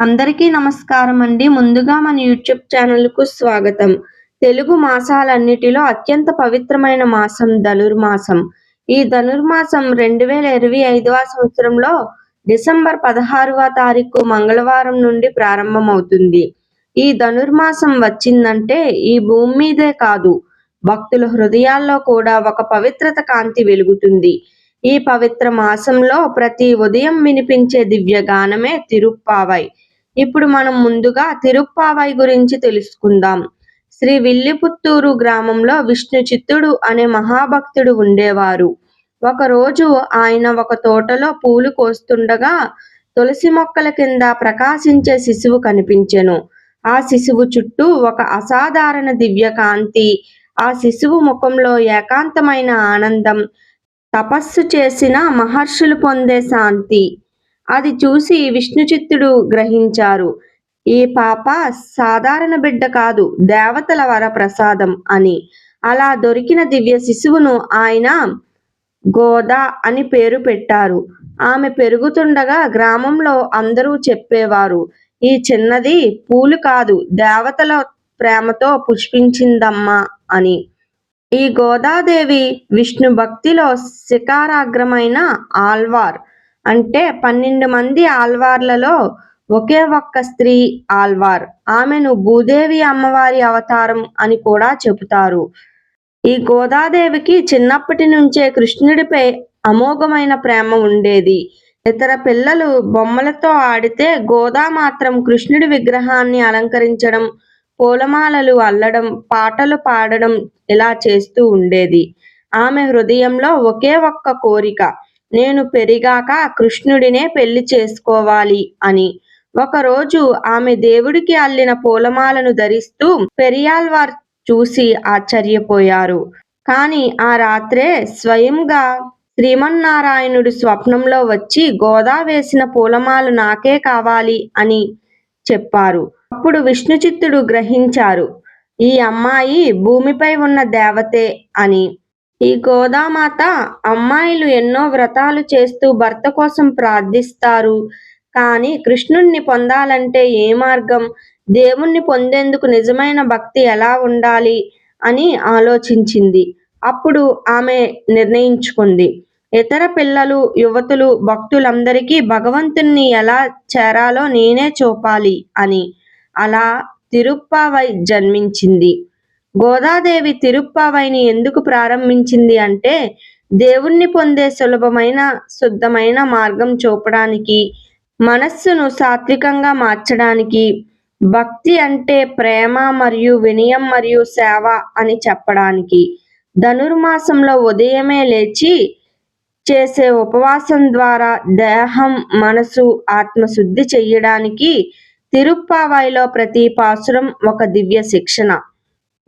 అందరికీ నమస్కారం అండి ముందుగా మన యూట్యూబ్ ఛానల్కు స్వాగతం. తెలుగు మాసాలన్నిటిలో అత్యంత పవిత్రమైన మాసం ధనుర్మాసం. ఈ ధనుర్మాసం రెండు వేల ఇరవై ఐదవ సంవత్సరంలో డిసెంబర్ పదహారవ తారీఖు మంగళవారం నుండి ప్రారంభమవుతుంది. ఈ ధనుర్మాసం వచ్చిందంటే ఈ భూమి మీదే కాదు భక్తుల హృదయాల్లో కూడా ఒక పవిత్రత కాంతి వెలుగుతుంది. ఈ పవిత్ర మాసంలో ప్రతి ఉదయం వినిపించే దివ్యగానమే తిరుప్పావై. ఇప్పుడు మనం ముందుగా తిరుప్పావై గురించి తెలుసుకుందాం. శ్రీ విల్లిపుత్తూరు గ్రామంలో విష్ణు చిత్తుడు అనే మహాభక్తుడు ఉండేవారు. ఒకరోజు ఆయన ఒక తోటలో పూలు కోస్తుండగా తులసి మొక్కల కింద ప్రకాశించే శిశువు కనిపించెను. ఆ శిశువు చుట్టూ ఒక అసాధారణ దివ్య కాంతి ఆ శిశువు ముఖంలో ఏకాంతమైన ఆనందం తపస్సు చేసిన మహర్షులు పొందే శాంతి. అది చూసి విష్ణుచిత్తుడు గ్రహించారు. ఈ పాప సాధారణ బిడ్డ కాదు దేవతల వర ప్రసాదం అని. అలా దొరికిన దివ్య శిశువును ఆయన గోదా అని పేరు పెట్టారు. ఆమె పెరుగుతుండగా గ్రామంలో అందరూ చెప్పేవారు ఈ చిన్నది పూలు కాదు దేవతల ప్రేమతో పుష్పించిందమ్మా అని. ఈ గోదాదేవి విష్ణు భక్తిలో శిఖారాగ్రమైన ఆల్వార్ అంటే పన్నెండు మంది ఆల్వార్లలో ఒకే ఒక్క స్త్రీ ఆల్వార్ ఆమెను భూదేవి అమ్మవారి అవతారం అని కూడా చెబుతారు. ఈ గోదాదేవికి చిన్నప్పటి నుంచే కృష్ణుడిపై అమోఘమైన ప్రేమ ఉండేది. ఇతర పిల్లలు బొమ్మలతో ఆడితే గోదా మాత్రం కృష్ణుడి విగ్రహాన్ని అలంకరించడం పూలమాలలు అల్లడం పాటలు పాడడం ఇలా చేస్తూ ఉండేది. ఆమె హృదయంలో ఒకే ఒక్క కోరిక నేను పెరిగాక కృష్ణుడినే పెళ్ళి చేసుకోవాలి అని. ఒకరోజు ఆమె దేవుడికి అల్లిన పూలమాలను ధరిస్తూ పెరియాల్వార్ చూసి ఆశ్చర్యపోయారు. కాని ఆ రాత్రే స్వయంగా శ్రీమన్నారాయణుడు స్వప్నంలో వచ్చి గోదా వేసిన పూలమాలు నాకే కావాలి అని చెప్పారు. అప్పుడు విష్ణుచిత్తుడు గ్రహించారు ఈ అమ్మాయి భూమిపై ఉన్న దేవతే అని. ఈ గోదామాత అమ్మాయిలు ఎన్నో వ్రతాలు చేస్తూ భర్త కోసం ప్రార్థిస్తారు. కానీ కృష్ణుణ్ణి పొందాలంటే ఏ మార్గం? దేవుణ్ణి పొందేందుకు నిజమైన భక్తి ఎలా ఉండాలి? అని ఆలోచించింది. అప్పుడు ఆమె నిర్ణయించుకుంది. ఇతర పిల్లలు యువతులు భక్తులందరికీ భగవంతుణ్ణి ఎలా చేరాలో నేనే చూపాలి అని. అలా తిరుప్పావై జన్మించింది. గోదాదేవి తిరుప్పావైని ఎందుకు ప్రారంభించింది అంటే దేవుణ్ణి పొందే సులభమైన శుద్ధమైన మార్గం చూపడానికి మనస్సును సాత్వికంగా మార్చడానికి భక్తి అంటే ప్రేమ మరియు వినయం మరియు సేవ అని చెప్పడానికి. ధనుర్మాసంలో ఉదయమే లేచి చేసే ఉపవాసం ద్వారా దేహం మనసు ఆత్మశుద్ధి చెయ్యడానికి తిరుప్పావాయిలో ప్రతి పాసురం ఒక దివ్య శిక్షణ.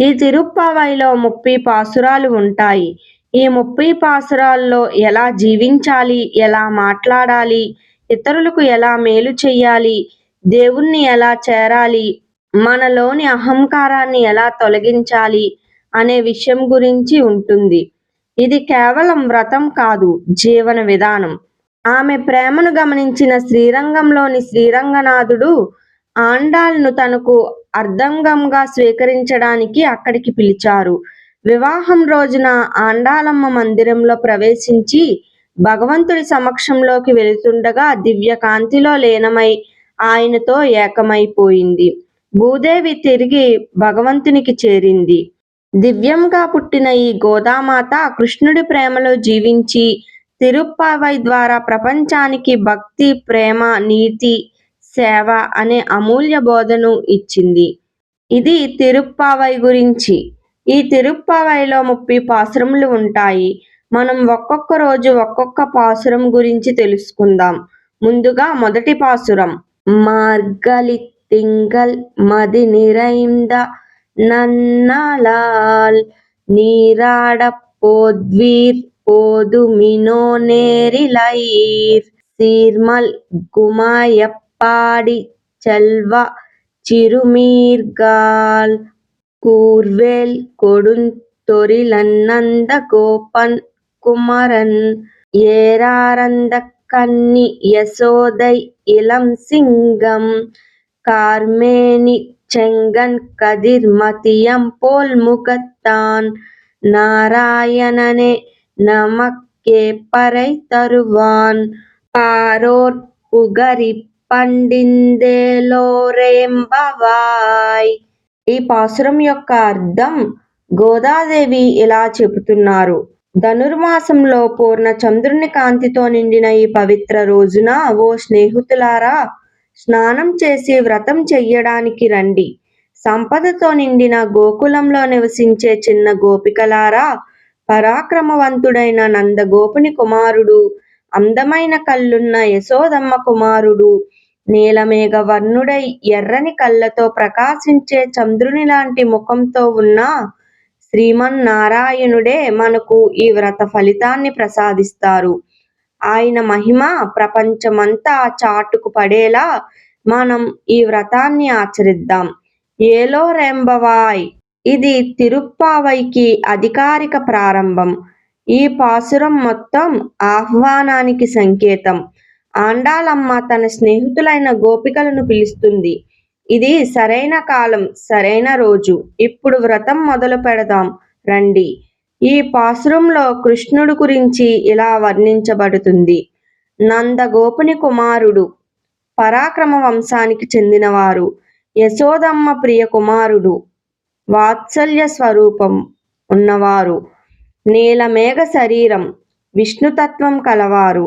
ఈ తిరుప్పావాయిలో ముప్పై పాసురాలు ఉంటాయి. ఈ ముప్పై పాసురాల్లో ఎలా జీవించాలి? ఎలా మాట్లాడాలి? ఇతరులకు ఎలా మేలు చేయాలి దేవుణ్ణి ఎలా చేరాలి? మనలోని అహంకారాన్ని ఎలా తొలగించాలి? అనే విషయం గురించి ఉంటుంది. ఇది కేవలం వ్రతం కాదు జీవన విధానం. ఆమె ప్రేమను గమనించిన శ్రీరంగంలోని శ్రీరంగనాథుడు ఆండాళ్ను తనకు అర్ధంగంగా స్వీకరించడానికి అక్కడికి పిలిచారు. వివాహం రోజున ఆండాలమ్మ మందిరంలో ప్రవేశించి భగవంతుడి సమక్షంలోకి వెళుతుండగా దివ్య కాంతిలో లీనమై ఆయనతో ఏకమైపోయింది. భూదేవి తిరిగి భగవంతునికి చేరింది. దివ్యంగా పుట్టిన ఈ గోదామాత కృష్ణుడి ప్రేమలో జీవించి తిరుప్పావై ద్వారా ప్రపంచానికి భక్తి ప్రేమ నీతి సేవ అనే అమూల్య బోధను ఇచ్చింది. ఇది తిరుప్పావై గురించి. ఈ తిరుప్పావైలో ముప్పై పాసురములు ఉంటాయి. మనం ఒక్కొక్క రోజు ఒక్కొక్క పాసురం గురించి తెలుసుకుందాం. ముందుగా మొదటి పాసురం. మార్గలి తింగల్ మది నిరైంద నన్నలాల్ నీరాడ పోద్వీర్ పోదుమినో నేరిలైర్. సీర్మల్ గుమాయప్ பாடி செல்வா சிறுமீர்கால். கூர்வேல் கொடுந்தொரிலன்னந்த கோபன் குமரன். ஏராரந்த கன்னி யசோதை இளம் சிங்கம் கார்மேனி செங்கன் கதிர் மதியம் போல் முகத்தான். நாராயணனே நமக்கே பறை தருவான். பாரோர் పండిందేలో రేంబవాయ్ ఈ పాసురం యొక్క అర్థం గోదాదేవి ఇలా చెబుతున్నారు. ధనుర్మాసంలో పూర్ణ చంద్రుని కాంతితో నిండిన ఈ పవిత్ర రోజున ఓ స్నేహితులారా స్నానం చేసి వ్రతం చెయ్యడానికి రండి. సంపదతో నిండిన గోకులంలో నివసించే చిన్న గోపికలారా పరాక్రమవంతుడైన నందగోపుని కుమారుడు అందమైన కళ్ళున్న యశోదమ్మ కుమారుడు. నీలమేఘ వర్ణుడై ఎర్రని కళ్ళతో ప్రకాశించే చంద్రుని లాంటి ముఖంతో ఉన్న శ్రీమన్నారాయణుడే మనకు ఈ వ్రత ఫలితాన్ని ప్రసాదిస్తారు. ఆయన మహిమ ప్రపంచమంతా చాటుకు పడేలా మనం ఈ వ్రతాన్ని ఆచరిద్దాం. ఏలో రెంబవాయ్. ఇది తిరుప్పావైకి అధికారిక ప్రారంభం. ఈ పాసురం మొత్తం ఆహ్వానానికి సంకేతం. ఆండాలమ్మ తన స్నేహితులైన గోపికలను పిలుస్తుంది. ఇది సరైన కాలం సరైన రోజు. ఇప్పుడు వ్రతం మొదలు పెడదాం. రండి. ఈ పాసురంలో కృష్ణుడు గురించి ఇలా వర్ణించబడుతుంది. నందగోపుని కుమారుడు. పరాక్రమ వంశానికి చెందినవారు. యశోదమ్మ ప్రియ కుమారుడు. వాత్సల్య స్వరూపం ఉన్నవారు. నీలమేఘ శరీరం విష్ణుతత్వం కలవారు.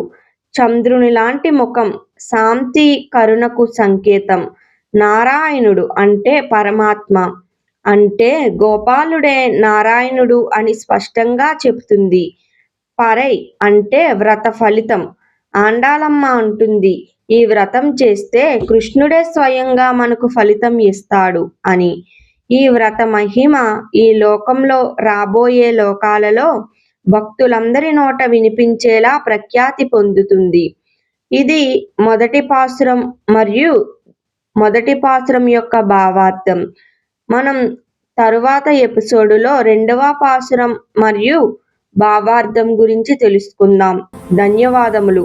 చంద్రుని లాంటి ముఖం శాంతి కరుణకు సంకేతం. నారాయణుడు అంటే పరమాత్మ. అంటే గోపాలుడే నారాయణుడు అని స్పష్టంగా చెబుతుంది. పరై అంటే వ్రత ఫలితం. ఆండాలమ్మ అంటుంది ఈ వ్రతం చేస్తే కృష్ణుడే స్వయంగా మనకు ఫలితం ఇస్తాడు అని. ఈ వ్రత మహిమ ఈ లోకంలో రాబోయే లోకాలలో భక్తులందరి నోట వినిపించేలా ప్రఖ్యాతి పొందుతుంది. ఇది మొదటి పాసురం మరియు మొదటి పాసురం యొక్క భావార్థం. మనం తరువాత ఎపిసోడులో రెండవ పాసురం మరియు భావార్థం గురించి తెలుసుకుందాం. ధన్యవాదములు.